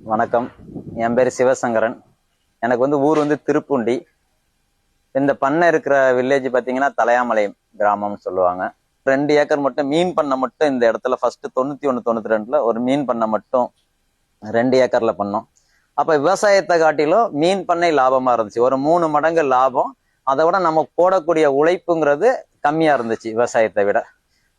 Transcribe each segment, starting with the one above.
வணக்கம். என் பேர் சிவசங்கரன். எனக்கு வந்து ஊர் வந்து திருப்புண்டி. இந்த பண்ணை இருக்கிற வில்லேஜ் பார்த்தீங்கன்னா தலையாமலை கிராமம்னு சொல்லுவாங்க. ரெண்டு ஏக்கர் மட்டும் மீன் பண்ணை மட்டும் இந்த இடத்துல ஃபர்ஸ்ட் தொண்ணூத்தி ஒன்று தொண்ணூத்தி ரெண்டுல ஒரு மீன் பண்ணை மட்டும் ரெண்டு ஏக்கர்ல பண்ணோம். அப்ப விவசாயத்தை காட்டிலும் மீன் பண்ணை லாபமா இருந்துச்சு. ஒரு மூணு மடங்கு லாபம். அதை விட நம்ம போடக்கூடிய உழைப்புங்கிறது கம்மியா இருந்துச்சு விவசாயத்தை விட.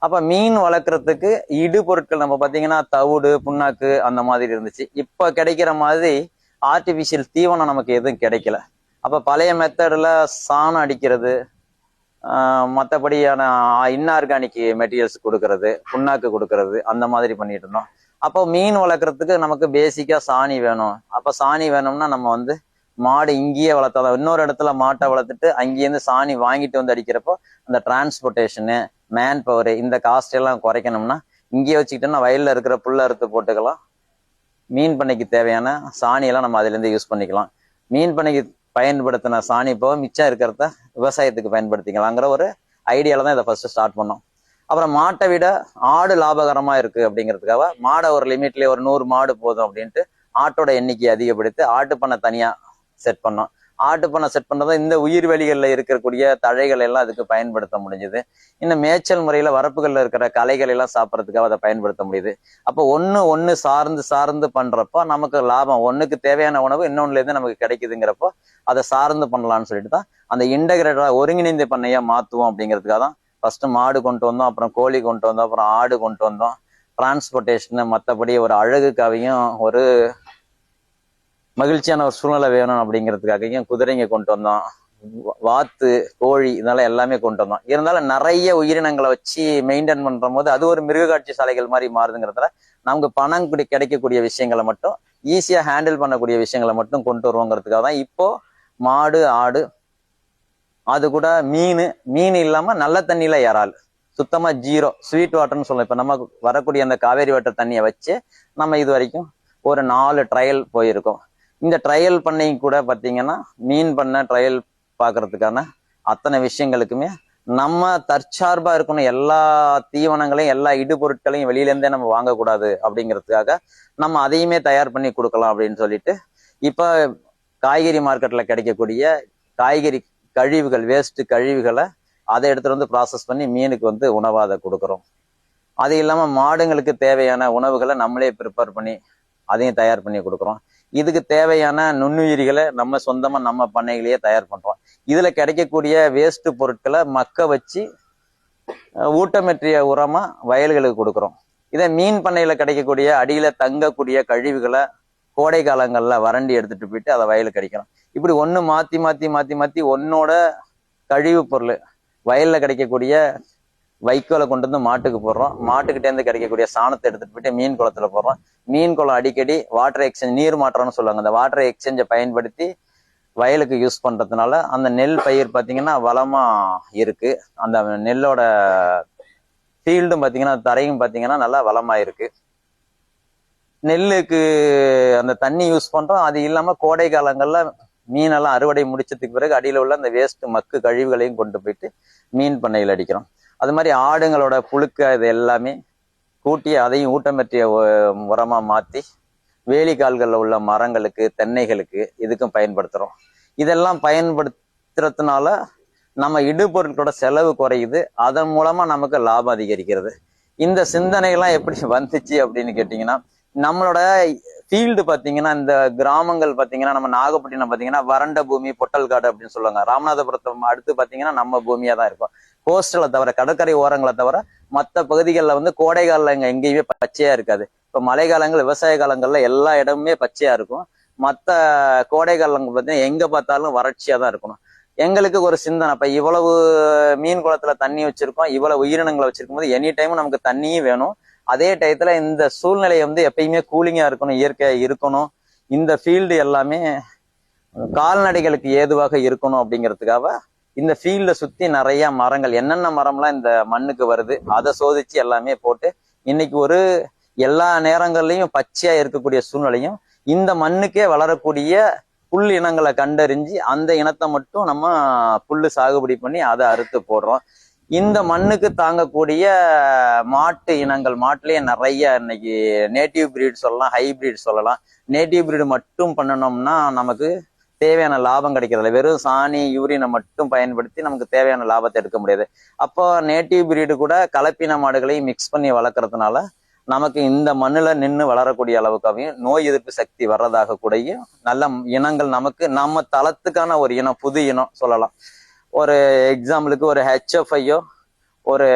அப்ப மீன் வளர்க்குறதுக்கு இடு பொருட்கள் நம்ம பார்த்தீங்கன்னா தவிடு புண்ணாக்கு அந்த மாதிரி இருந்துச்சு. இப்போ கிடைக்கிற மாதிரி ஆர்டிஃபிஷியல் தீவனம் நமக்கு எதுவும் கிடைக்கல. அப்போ பழைய மெத்தடில் சாணம் அடிக்கிறது மற்றபடியான மத்தபடியான இன்ஆர்கானிக் மெட்டீரியல்ஸ் கொடுக்கறது புண்ணாக்கு கொடுக்கறது அந்த மாதிரி பண்ணிட்டு இருந்தோம். அப்போ மீன் வளர்க்குறதுக்கு நமக்கு பேசிக்காக சாணி வேணும். அப்போ சாணி வேணும்னா நம்ம வந்து மாடு இங்கேயே வளர்த்தாதான். இன்னொரு இடத்துல மாட்டை வளர்த்துட்டு அங்கேயிருந்து சாணி வாங்கிட்டு வந்து அடிக்கிறப்போ அந்த டிரான்ஸ்போர்ட்டேஷனு மேன் பவர் இந்த காஸ்ட் எல்லாம் குறைக்கணும்னா இங்கேயே வச்சுக்கிட்டோம்னா வயல்ல இருக்கிற புல்ல அறுத்து போட்டுக்கலாம். மீன் பண்ணைக்கு தேவையான சாணியெல்லாம் நம்ம அதுலேருந்து யூஸ் பண்ணிக்கலாம். மீன் பண்ணைக்கு பயன்படுத்தின சாணி போக மிச்சம் இருக்கிறத விவசாயத்துக்கு பயன்படுத்திக்கலாங்கிற ஒரு ஐடியால தான் இதை ஃபஸ்ட்டு ஸ்டார்ட் பண்ணோம். அப்புறம் மாட்டை விட ஆடு லாபகரமா இருக்கு அப்படிங்கிறதுக்காக மாடை ஒரு லிமிட்லயே ஒரு நூறு மாடு போதும் அப்படின்ட்டு ஆட்டோட எண்ணிக்கையை அதிகப்படுத்தி ஆட்டு பண்ணை தனியா செட் பண்ணோம். ஆட்டு பண்ணை செட் பண்ணதும் இந்த உயிர் வெளிகளில் இருக்கக்கூடிய தழைகள் எல்லாம் அதுக்கு பயன்படுத்த முடிஞ்சுது. இன்னும் மேய்ச்சல் முறையில் வரப்புகளில் இருக்கிற களைகள் எல்லாம் சாப்பிட்றதுக்காக அதை பயன்படுத்த முடியுது. அப்போ ஒன்று ஒன்று சார்ந்து சார்ந்து பண்ணுறப்போ நமக்கு லாபம். ஒன்றுக்கு தேவையான உணவு இன்னொன்னுலேருந்து நமக்கு கிடைக்குதுங்கிறப்போ அதை சார்ந்து பண்ணலாம்னு சொல்லிட்டு தான் அந்த இன்டகிரேட்டா ஒருங்கிணைந்த பண்ணையாக மாற்றுவோம் அப்படிங்கிறதுக்காக தான் ஃபஸ்ட்டு மாடு கொண்டு வந்தோம் அப்புறம் கோழி கொண்டு வந்தோம் அப்புறம் ஆடு கொண்டு வந்தோம். டிரான்ஸ்போர்ட்டேஷன் மற்றபடி ஒரு அழகுக்காகவும் ஒரு மகிழ்ச்சியான ஒரு சூழ்நிலை வேணும் அப்படிங்கிறதுக்காகவும் குதிரைங்க கொண்டு வந்தோம். வாத்து கோழி இதெல்லாம் எல்லாமே கொண்டு வந்தோம். இருந்தாலும் நிறைய உயிரினங்களை வச்சு மெயின்டைன் பண்ற போது அது ஒரு மிருகக்காட்சி சாலைகள் மாதிரி மாறுதுங்கிறதுல நமக்கு பணம் கூட கிடைக்கக்கூடிய விஷயங்களை மட்டும் ஈஸியாக ஹேண்டில் பண்ணக்கூடிய விஷயங்களை மட்டும் கொண்டு வருவோங்கிறதுக்காக தான் இப்போ மாடு ஆடு அது கூட மீன் மீன் இல்லாமல் நல்ல தண்ணியில் இறால் சுத்தமாக ஜீரோ ஸ்வீட் வாட்டர்னு சொல்லலாம் இப்போ நம்ம வரக்கூடிய அந்த காவேரி வாட்டர் தண்ணியை வச்சு நம்ம இது வரைக்கும் ஒரு நாலு ட்ரையல் போயிருக்கோம். இந்த ட்ரையல் பண்ணி கூட பார்த்தீங்கன்னா மீன் பண்ண ட்ரையல் பார்க்கறதுக்கான அத்தனை விஷயங்களுக்குமே நம்ம தற்சார்பா இருக்கணும். எல்லா தீவனங்களையும் எல்லா இடுபொருட்களையும் வெளியிலேருந்தே நம்ம வாங்கக்கூடாது அப்படிங்கிறதுக்காக நம்ம அதையுமே தயார் பண்ணி கொடுக்கலாம் அப்படின்னு சொல்லிட்டு இப்போ காய்கறி மார்க்கெட்ல கிடைக்கக்கூடிய காய்கறி கழிவுகள் வேஸ்ட்டு கழிவுகளை அதை எடுத்துட்டு வந்து ப்ராசஸ் பண்ணி மீனுக்கு வந்து உணவாக அதை கொடுக்குறோம். அது இல்லாமல் மாடுங்களுக்கு தேவையான உணவுகளை நம்மளே ப்ரிப்பேர் பண்ணி அதையும் தயார் பண்ணி கொடுக்குறோம். இதுக்கு தேவையான நுண்ணுயிரிகளை நம்ம சொந்தமா நம்ம பண்ணைகளையே தயார் பண்றோம். இதுல கிடைக்கக்கூடிய வேஸ்ட் பொருட்களை மக்க வச்சு ஊட்டமற்றிய உரமா வயல்களுக்கு கொடுக்குறோம். இதே மீன் பண்ணையில கிடைக்கக்கூடிய அடியில தங்கக்கூடிய கழிவுகளை கோடை காலங்கள்ல வறண்டி எடுத்துட்டு போயிட்டு அதை வயலுக்கு அடிக்கிறோம் இப்படி ஒன்று மாத்தி மாத்தி மாத்தி மாத்தி ஒன்னோட கழிவு பொருள் வயல்ல கிடைக்கக்கூடிய வைக்கோலை கொண்டு வந்து மாட்டுக்கு போடுறோம். மாட்டுக்கிட்டே இருந்து கிடைக்கக்கூடிய சாணத்தை எடுத்துட்டு போயிட்டு மீன் குளத்துல போடுறோம். மீன் குளம் அடிக்கடி வாட்டர் எக்ஸ்சேஞ்ச் நீர் மாற்றம்னு சொல்லுவாங்க. அந்த வாட்டர் எக்ஸ்சேஞ்சை பயன்படுத்தி வயலுக்கு யூஸ் பண்றதுனால அந்த நெல் பயிர் பார்த்தீங்கன்னா வளமா இருக்கு. அந்த நெல்லோட ஃபீல்டும் பார்த்தீங்கன்னா தரையும் பார்த்தீங்கன்னா நல்லா வளமா இருக்கு. நெல்லுக்கு அந்த தண்ணி யூஸ் பண்றோம். அது இல்லாம கோடை காலங்கள்ல மீனெல்லாம் அறுவடை முடிச்சதுக்கு பிறகு அடியில் உள்ள அந்த வேஸ்ட் மக்கு கழிவுகளையும் கொண்டு போயிட்டு மீன் பண்ணையில் அடிக்கிறோம். அது மாதிரி ஆடுங்களோட புழுக்க இது எல்லாமே கூட்டி அதையும் ஊட்டமற்றிய உரமாக உரமா மாத்தி வேலிக்கால்களில் உள்ள மரங்களுக்கு தென்னைகளுக்கு இதுக்கும் பயன்படுத்துறோம். இதெல்லாம் பயன்படுத்துறதுனால நம்ம இடுபொருட்களோட செலவு குறையுது. அதன் மூலமா நமக்கு லாபம் அதிகரிக்கிறது. இந்த சிந்தனைகள்லாம் எப்படி வந்துச்சு அப்படின்னு கேட்டிங்கன்னா நம்மளோட ஃபீல்டு பார்த்தீங்கன்னா இந்த கிராமங்கள் பார்த்தீங்கன்னா நம்ம நாகப்பட்டினம் பார்த்தீங்கன்னா வறண்ட பூமி பொட்டல் காடு அப்படின்னு சொல்லுவாங்க. ராமநாதபுரத்தை அடுத்து பார்த்தீங்கன்னா நம்ம பூமியாக தான் இருக்கும். கோஸ்டலை தவிர கடற்கரை ஓரங்களை தவிர மற்ற பகுதிகளில் வந்து கோடை காலில் இங்கே எங்கேயுமே பச்சையா இருக்காது. இப்போ மழை காலங்கள் விவசாய காலங்களில் எல்லா இடமுமே பச்சையா இருக்கும். மற்ற கோடை காலங்கள் பார்த்தீங்கன்னா எங்க பார்த்தாலும் வறட்சியா தான் இருக்கணும். எங்களுக்கு ஒரு சிந்தனை இப்போ இவ்வளவு மீன் குளத்துல தண்ணி வச்சிருக்கோம் இவ்வளவு உயிரினங்களை வச்சிருக்கும் போது எனி டைமும் நமக்கு தண்ணியும் வேணும். அதே டயத்துல இந்த சூழ்நிலை வந்து எப்பயுமே கூலிங்கா இருக்கணும் இயற்கையா இருக்கணும். இந்த ஃபீல்டு எல்லாமே கால்நடைகளுக்கு ஏதுவாக இருக்கணும் அப்படிங்கிறதுக்காக இந்த ஃபீல்டை சுற்றி நிறைய மரங்கள். என்னென்ன மரம்லாம் இந்த மண்ணுக்கு வருது அதை சோதிச்சு எல்லாமே போட்டு இன்னைக்கு ஒரு எல்லா நேரங்கள்லையும் பச்சையாக இருக்கக்கூடிய சூழ்நிலையும் இந்த மண்ணுக்கே வளரக்கூடிய புல் இனங்களை கண்டறிஞ்சு அந்த இனத்தை மட்டும் நம்ம புல் சாகுபடி பண்ணி அதை அறுத்து போடுறோம். இந்த மண்ணுக்கு தாங்கக்கூடிய மாட்டு இனங்கள் மாட்டுலயே நிறைய இன்னைக்கு நேட்டிவ் பிரீட் சொல்லலாம் ஹைபிரிட் சொல்லலாம். நேட்டிவ் பிரீடு மட்டும் பண்ணணும்னா நமக்கு தேவையான லாபம் கிடைக்கிறதில்ல. வெறும் சாணி யூரினை மட்டும் பயன்படுத்தி நமக்கு தேவையான லாபத்தை எடுக்க முடியாது. அப்போ நேட்டிவ் பிரீடு கூட கலப்பின மாடுகளையும் மிக்ஸ் பண்ணி வளர்க்குறதுனால நமக்கு இந்த மண்ணில் நின்று வளரக்கூடிய அளவுக்காகவும் நோய் எதிர்ப்பு சக்தி வர்றதாக கூடயும் நல்ல இனங்கள் நமக்கு நம்ம தளத்துக்கான ஒரு இனம் புது இனம் சொல்லலாம். ஒரு எக்ஸாம்பிளுக்கு ஒரு ஹெச்எஃப்ஐயோ ஒரு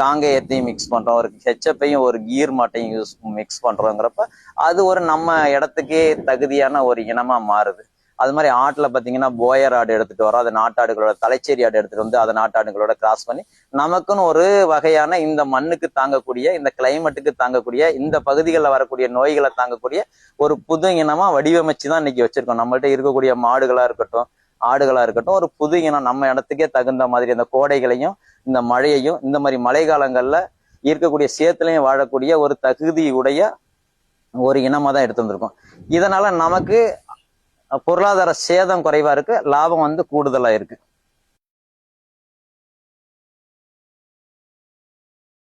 காங்கேயத்தையும் மிக்ஸ் பண்ணுறோம் ஒரு ஹெச்எஃப்ஐயும் ஒரு கீர் மாட்டையும் யூஸ் மிக்ஸ் பண்ணுறோங்கிறப்ப அது ஒரு நம்ம இடத்துக்கே தகுதியான ஒரு இனமாக மாறுது. அது மாதிரி ஆட்டில் பார்த்தீங்கன்னா போயர் ஆடு எடுத்துகிட்டு வரோம். அது நாட்டாடுகளோட தலைச்சேரி ஆடு எடுத்துகிட்டு வந்து அதை நாட்டாடுகளோட கிராஸ் பண்ணி நமக்குன்னு ஒரு வகையான இந்த மண்ணுக்கு தாங்கக்கூடிய இந்த கிளைமேட்டுக்கு தாங்கக்கூடிய இந்த பகுதிகளில் வரக்கூடிய நோய்களை தாங்கக்கூடிய ஒரு புது இனமாக வடிவமைச்சு தான் இன்னைக்கு வச்சிருக்கோம். நம்மள்ட்ட இருக்கக்கூடிய மாடுகளாக இருக்கட்டும் ஆடுகளாக இருக்கட்டும் ஒரு புது இனம் நம்ம இடத்துக்கே தகுந்த மாதிரி அந்த கோடைகளையும் இந்த மழையையும் இந்த மாதிரி மழை காலங்களில் இருக்கக்கூடிய சேத்துலையும் வாழக்கூடிய ஒரு தகுதி உடைய ஒரு இனமாக தான் எடுத்து வந்திருக்கோம். இதனால நமக்கு பொருளாதார சேதம் குறைவா இருக்கு லாபம் வந்து கூடுதலா இருக்கு.